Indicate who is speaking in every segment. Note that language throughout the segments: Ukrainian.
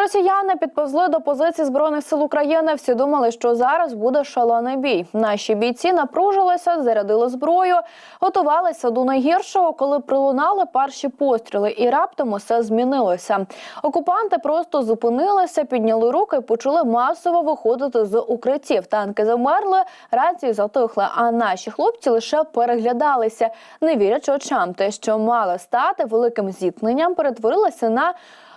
Speaker 1: Росіяни підповзли до позицій збройних сил України. Всі думали, що зараз буде шалений бій. Наші бійці напружилися, зарядили зброю, готувалися до найгіршого, коли пролунали перші постріли, і раптом усе змінилося. Окупанти просто зупинилися, підняли руки почали масово виходити з укриттів. Танки замерли, рації затихли. А наші хлопці лише переглядалися, не вірячи очам. Те, що мало стати великим зіткненням, перетворилося на.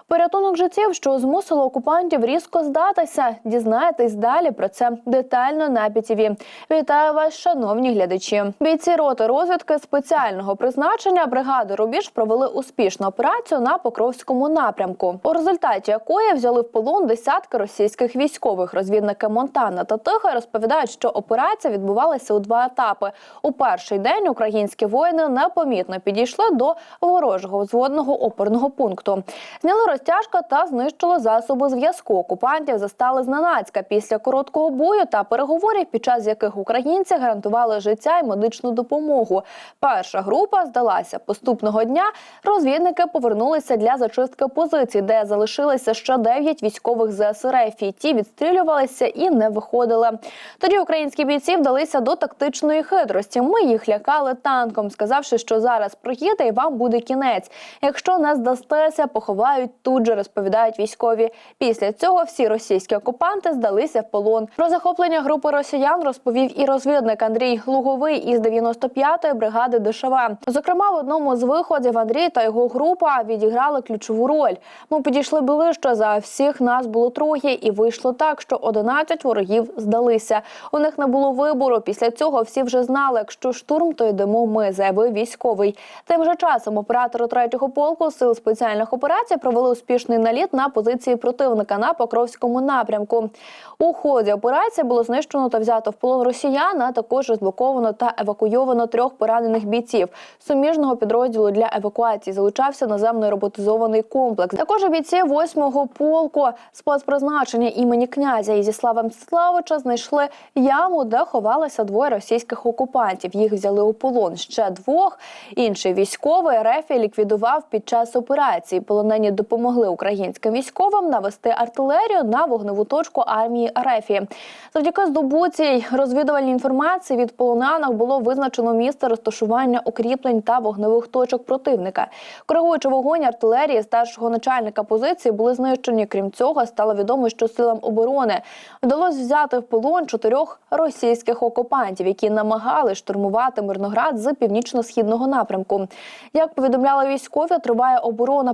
Speaker 1: Порятунок життів, що змусило окупантів різко здатися. Дізнаєтесь далі про це детально на ПІТІВІ. Вітаю вас, шановні глядачі. Бійці роти розвідки спеціального призначення бригади Рубіж провели успішну операцію на Покровському напрямку, у результаті якої взяли в полон десятки російських військових. Розвідники Монтана та Тиха розповідають, що операція відбувалася у два етапи. У перший день українські воїни непомітно підійшли до ворожого взводного опорного пункту. Зняли розтяжка та знищили засоби зв'язку. Окупантів застали зненацька після короткого бою та переговорів, під час яких українці гарантували життя і медичну допомогу. Перша група здалася поступного дня. Розвідники повернулися для зачистки позицій, де залишилися ще дев'ять військових ЗСРФ. І ті відстрілювалися і не виходили. Тоді українські бійці вдалися до тактичної хитрості. Ми їх лякали танком, сказавши, що зараз проїде і вам буде кінець. Якщо не здастеся, поховають тут же, розповідають військові. Після цього всі російські окупанти здалися в полон. Про захоплення групи росіян розповів і розвідник Андрій Луговий із 95-ї бригади ДШВ. Зокрема, в одному з виходів Андрій та його група відіграли ключову роль. Ми підійшли ближче за всіх нас було троє, і вийшло так, що 11 ворогів здалися. У них не було вибору. Після цього всі вже знали, якщо штурм, то йдемо ми, заявив військовий. Тим же часом оператори третього полку сил спеціальних операцій провели успішний наліт на позиції противника на Покровському напрямку. У ході операції було знищено та взято в полон росіян, а також розблоковано та евакуйовано трьох поранених бійців. Суміжного підрозділу для евакуації залучався наземний роботизований комплекс. Також бійці 8-го полку спецпризначення імені князя Ізіслава Мстиславича знайшли яму, де ховалися двоє російських окупантів. Їх взяли у полон. Ще двох інший військовий РФ ліквідував під час операції. Полонені допомогли українським військовим навести артилерію на вогневу точку армії РФ. Завдяки здобутій розвідувальній інформації від полонених було визначено місце розташування укріплень та вогневих точок противника. Коригуючи вогонь артилерії старшого начальника позиції були знищені. Крім цього, стало відомо, що силам оборони вдалося взяти в полон чотирьох російських окупантів, які намагали штурмувати Мирноград з північно-східного напрямку. Як повідомляли військові, триває оборона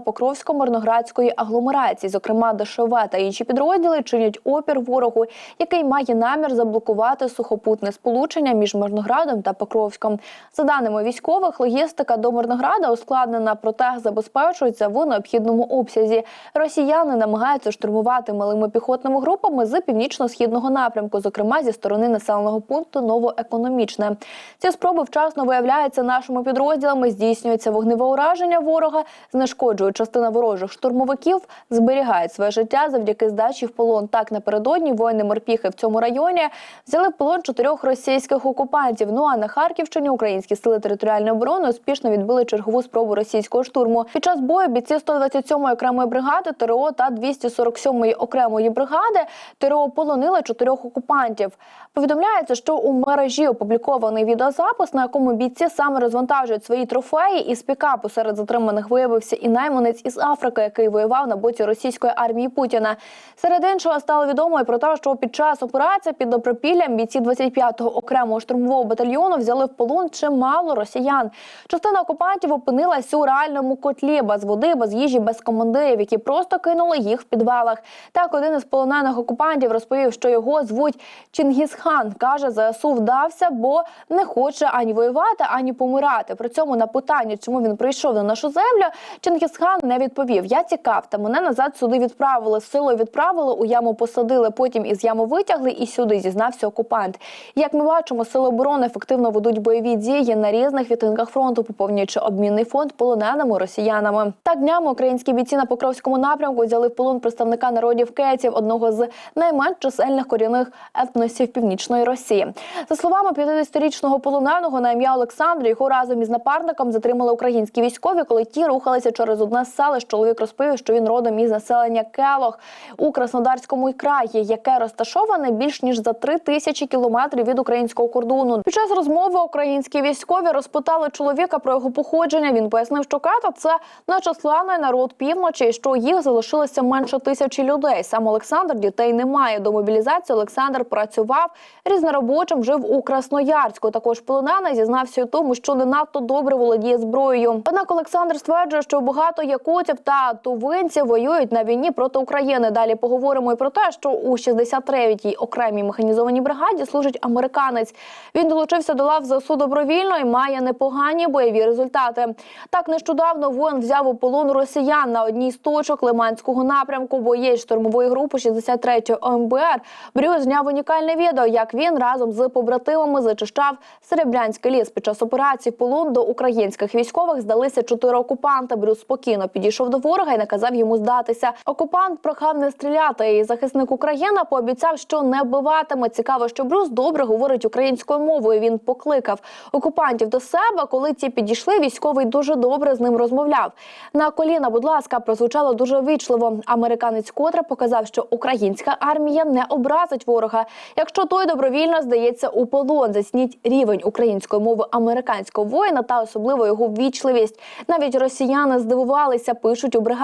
Speaker 1: Покровсько-Мирноградської агломерації, зокрема ДШВ та інші підрозділи чинять опір ворогу, який має намір заблокувати сухопутне сполучення між Мирноградом та Покровськом. За даними військових, логістика до Мирнограда ускладнена, проте забезпечується в необхідному обсязі. Росіяни намагаються штурмувати малими піхотними групами з північно-східного напрямку, зокрема зі сторони населеного пункту Новоекономічне. Ці спроби вчасно виявляються нашими підрозділами. Здійснюється вогневе ураження ворога, знешкоджують частина ворожих штурмовиків, зберігають своє життя завдяки здачі в полон. Так напередодні воїни морпіхи в цьому районі взяли в полон чотирьох російських окупантів. Ну а на Харківщині українські сили територіальної оборони успішно відбили чергову спробу російського штурму. Під час бою бійці 127-ї окремої бригади ТРО та 247-ї окремої бригади ТРО полонили чотирьох окупантів. Повідомляється, що у мережі опублікований відеозапис, на якому бійці саме розвантажують свої трофеї. Із пікапу серед затриманих виявився і найманець із Африки, який воював на боці російської армії Путіна. Серед іншого стало відомо про те, що під час операції під Добропіллям бійці 25-го окремого штурмового батальйону взяли в полон чимало росіян. Частина окупантів опинилась у реальному котлі без води, без їжі, без командирів, які просто кинули їх в підвалах. Так один із полонених окупантів розповів, що його звуть Чингісхан. каже, ЗСУ вдався, бо не хоче ані воювати, ані помирати. При цьому на питання, чому він прийшов на нашу землю, Чингісхан не відповів. Я цікав, та мене назад сюди відправили. Силою відправили, у яму посадили, потім із яму витягли і сюди зізнався окупант. Як ми бачимо, сили оборони ефективно ведуть бойові дії на різних відтинках фронту, поповнюючи обмінний фонд полоненими росіянами. Так днями українські бійці на Покровському напрямку взяли в полон представника народів кетів, одного з найменш чисельних корінних етносів північної Росії. За словами 50-річного полоненого на ім'я Олександр, його разом із напарником затримали українські військові, коли ті рухалися через одне з селищ. Чоловік розповів, що він родом із населення Келох у Краснодарському краї, яке розташоване більш ніж за три тисячі кілометрів від українського кордону. Під час розмови українські військові розпитали чоловіка про його походження. Він пояснив, що ката це нечисленний народ півночі, і що їх залишилося менше тисячі людей. Сам Олександр дітей не має. До мобілізації Олександр працював різноробочим, жив у Красноярську. Також полонений зізнався у тому, що не надто добре володіє зброєю. Однак Олександр стверджує, що багато якутів та тувинців воюють на війні проти України. Далі поговоримо і про те, що у 63-й окремій механізованій бригаді служить американець. Він долучився до лав ЗСУ добровільно і має непогані бойові результати. Так нещодавно воїн взяв у полон росіян на одній з точок Лиманського напрямку. Боєць штурмової групи 63-ї ОМБР Брюс зняв унікальне відео, як він разом з побратимами зачищав Серебрянський ліс. Під час операції полон до українських військових здалися чотири окупанти. Брюс спокійно підійшов до ворога і наказав йому здатися. Окупант прохав не стріляти. І захисник України пообіцяв, що не вбиватиме. Цікаво, що Брюс добре говорить українською мовою. Він покликав окупантів до себе. Коли ті підійшли, військовий дуже добре з ним розмовляв. На коліна, будь ласка, прозвучало дуже вічливо. Американець котре показав, що українська армія не образить ворога, якщо той добровільно здається у полон. Засніть рівень української мови американського воїна та особливо його вічливість. Навіть росіяни здивувалися, пишуть у бригаді.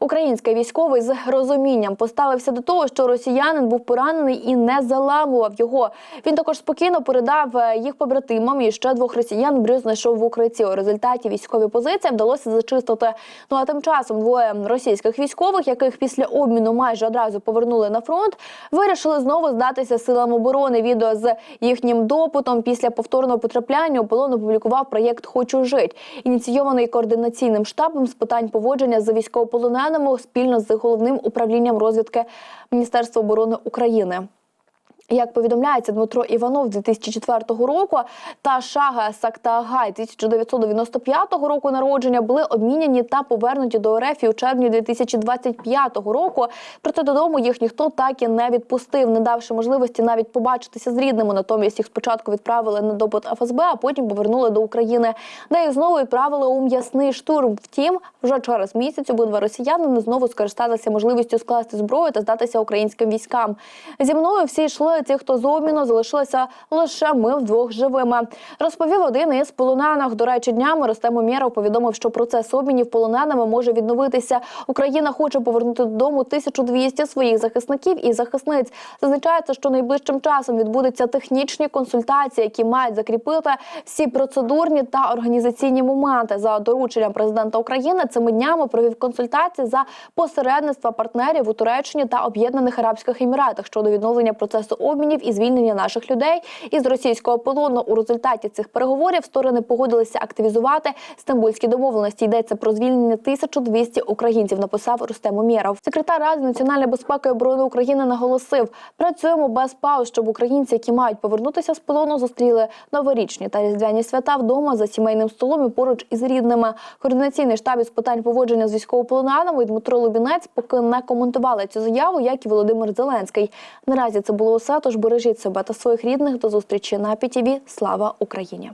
Speaker 1: Український військовий з розумінням поставився до того, що росіянин був поранений і не заламував його. Він також спокійно передав е, їх побратимам. І ще двох росіян Брюс знайшов в укритті. У результаті військові позиції вдалося зачистити. Ну а тим часом двоє російських військових, яких після обміну майже одразу повернули на фронт, вирішили знову здатися силам оборони. Відео з їхнім допитом після повторного потрапляння у полон опублікував проєкт Хочу жить, ініційований координаційним штабом з питань поводження з військовополоненими спільно з головним управлінням розвідки Міністерства оборони України. Як повідомляється Дмитро Іванов 2004 року та Шага Сактаагай 1995 року народження були обміняні та повернуті до РФ у червні 2025 року. Проте додому їх ніхто так і не відпустив, не давши можливості навіть побачитися з рідними. Натомість їх спочатку відправили на допит ФСБ, а потім повернули до України, де їх знову відправили у м'ясний штурм. Втім, вже через місяць обидва росіянини знову скористалися можливістю скласти зброю та здатися українським військам. Зі мною всі йшли ті, хто з обміну залишилися лише ми вдвох живими. Розповів один із полонених. До речі, днями Ростем Умєров повідомив, що процес обмінів полоненими може відновитися. Україна хоче повернути додому 1200 своїх захисників і захисниць. Зазначається, що найближчим часом відбудуться технічні консультації, які мають закріпити всі процедурні та організаційні моменти. За дорученням президента України цими днями провів консультації за посередництва партнерів у Туреччині та Об'єднаних Арабських Еміратах щодо відновлення процесу обмінів і звільнення наших людей із російського полону. У результаті цих переговорів сторони погодилися активізувати стамбульські домовленості. Йдеться про звільнення 1200 українців. Написав Рустем Умєров. Секретар Ради національної безпеки і оборони України наголосив: працюємо без пауз, щоб українці, які мають повернутися з полону, зустріли новорічні та різдвяні свята вдома за сімейним столом і поруч із рідними. Координаційний штаб із питань поводження з військовополоненими Дмитро Лубінець поки не коментували цю заяву, як і Володимир Зеленський. Наразі це було усе. Тож бережіть себе та своїх рідних. До зустрічі на ПІТІВІ. Слава Україні!